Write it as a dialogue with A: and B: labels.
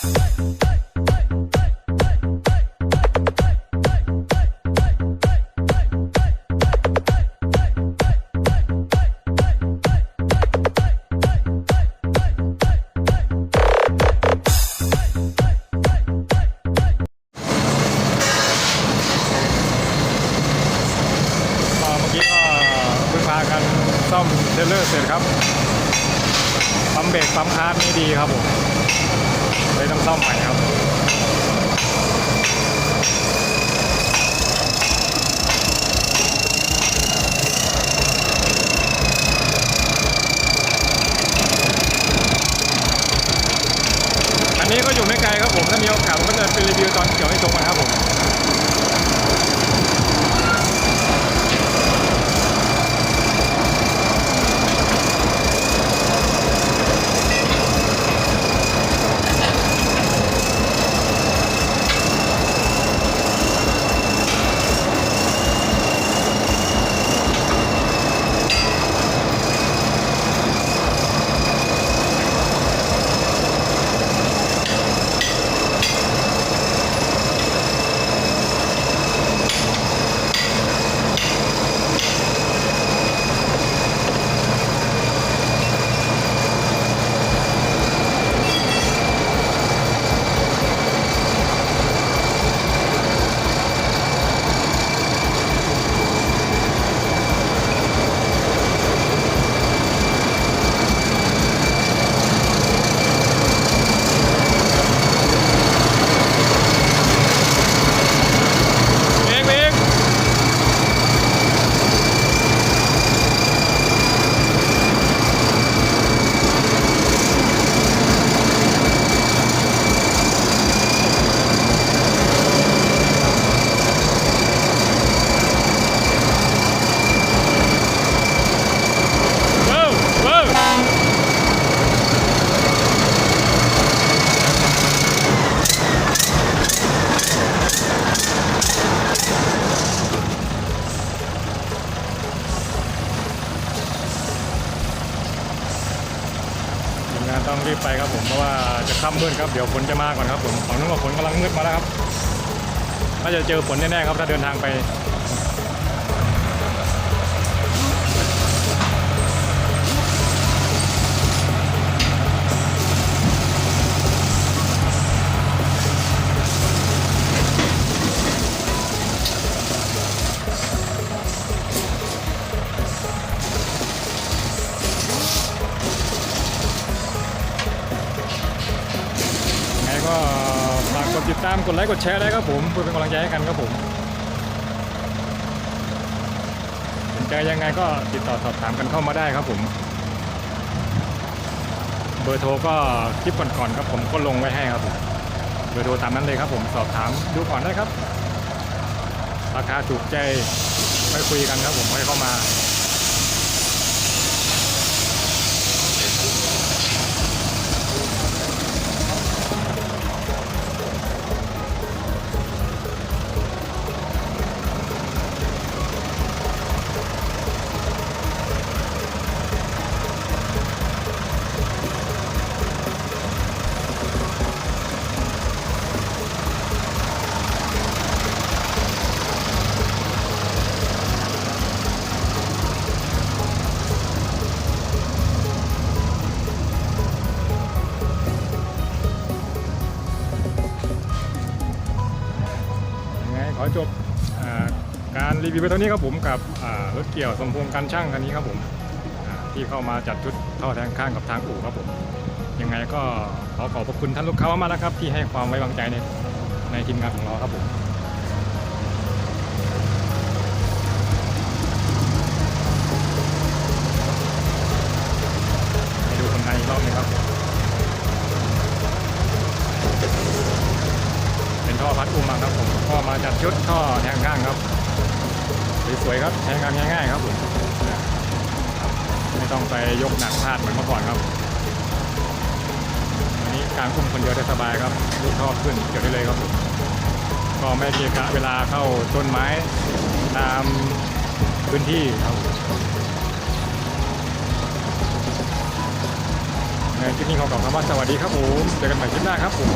A: ซ่อมเทรลเลอร์เสร็จครับปั๊มเบรกปั๊มคาร์ดนี่ดีครับผม เลยต้องซ่อมใหม่ครับ อันนี้ก็อยู่ไม่ไกลครับผม ถ้ามีโอกาสผมก็จะไปรีวิวตอนเกี่ยวให้ชมกันครับผม เองเองเว้าวว้าว ทีมงาน ต้องรีบไปครับผมเพราะว่าจะค่ำมืดครับเดี๋ยวฝนจะมาก่อนครับผมของนู้นก็ฝนกำลังมืดมาแล้วครับน่าจะเจอฝนแน่ๆครับถ้าเดินทางไป ดติดตามกดไลค์กดแชร์ได้ครับผมเพื่อเป็นกำลังใจให้กันครับผมสนใจยังไงก็ติดต่อสอบถามกันเข้ามาได้ครับผม เบอร์โทรก็คลิปก่อนๆครับผมก็ลงไว้ให้ครับผมเบอร์โทรตามนั้นเลยครับผมสอบถามดูก่อนได้ครับ ราคาถูกใจไม่คุยกันครับผมให้เข้ามา จบการรีวิวไปเท่านี้ครับผมกับรถเกี่ยวสมพงการช่างคันนี้ครับผมที่เข้ามาจัดชุดท่อแทงข้างกับทางอู่ครับผมยังไงก็ขอขอบพระคุณท่านลูกค้ามากนะครับ ที่ให้ความไว้วางใจในในทีมงานของเราครับผมไปดูคนในอีกรอบหนึงครับ เป็นท่อพัดอุ้มมาครับผมก็มาจัดชุดท่อแทงข้างครับสวยๆครับใช้งานง่ายๆครับผมไม่ต้องไปยกหนักพลาดเหมือนเมื่อก่อนครับอันนี้การอุ้มคนเดียวได้สบายครับลูกท่อขึ้นเกี่ยวได้เลยครับผมก็ไม่เกะกะเวลาเข้าต้นไม้ตามพื้นที่ครับผมยังไงคลิปนี้ขอกล่าวคำว่าสวัสดีครับผมเจอกันใหม่คลิปหน้าครับผม